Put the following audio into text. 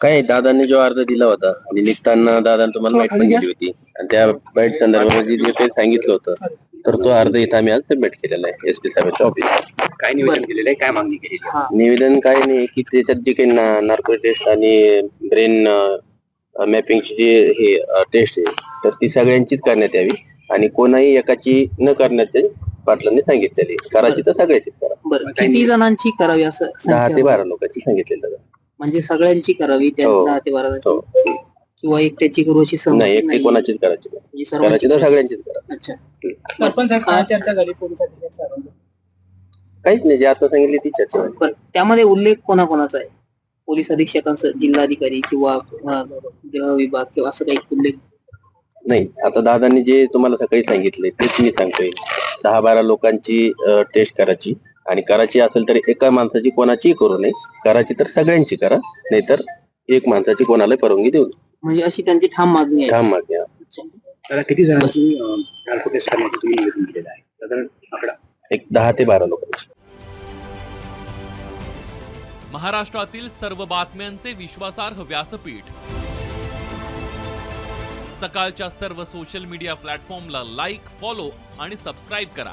काय दादांनी जो अर्ज दिला होता आणि निघताना दादांनी तुम्हाला माहिती पण दिली होती. आणि त्या बाईट संदर्भात जे जे काही सांगितलं होतं तर तो अर्ज इथं आम्ही आज सबमिट केलेला आहे एसपी साहेबांच्या ऑफिस काय निवेदन केलेलं आहे? काय मागणी केलेली आहे? निवेदन काय नाही की त्याच्यात जे काही नार्को टेस्ट आणि ब्रेन मॅपिंगची जे हे टेस्ट आहे तर ती सगळ्यांचीच करण्यात यावी. आणि कोणाही एकाची न करण्याचे पाटलांनी सांगितलेली करायची तर सगळ्याचीच करा. बरं किती जणांची करावी असं दहा ते संख्या? बारा लोकांची सांगितलेलं आहे. म्हणजे सगळ्यांची करावी त्या हो. दहा ते बारा जणांची. हो किंवा एकट्याची करू अशी नाही एकटी नाहीये. कोणाचीच करायची नाही. म्हणजे करायची सर्वांची तर सगळ्यांचीच करा अच्छा सरपंच साहेब काय चर्चा झाली पोलीस अधीक्षक साहेबांची? काहीच नाही जे आता सांगितली ती चर्चा झाली. बरं त्यामध्ये उल्लेख कोणाकोणाचा आहे पोलीस अधीक्षकांचा जिल्हाधिकारी किंवा अं, गृह विभाग किंवा असं काही उल्लेख नाही आता दादांनी जे तुम्हाला सकाळी सांगितले तेच मी सांगतोय दहा बारा लोकांची टेस्ट करायची आणि करायची असेल तर एका माणसाची कोणाचीही करू नये करायची तर सगळ्यांची करा नाहीतर एक माणसाची कोणाला परवानगी देऊ नये. म्हणजे अशी त्यांची ठाम मागणी आहे ठाम मागणी आहे. अच्छा. त्याला किती जणांची नार्को टेस्ट करण्याचं तुम्ही निवेदन दिलेलं आहे साधारण आकडा एक दहा ते बारा लोकांची महाराष्ट्रातील सर्व बातम्यांचे विश्वासार्ह व्यासपीठ सकाळच्या सर्व सोशल मीडिया प्लॅटफॉर्मला लाईक फॉलो आणि सबस्क्राईब करा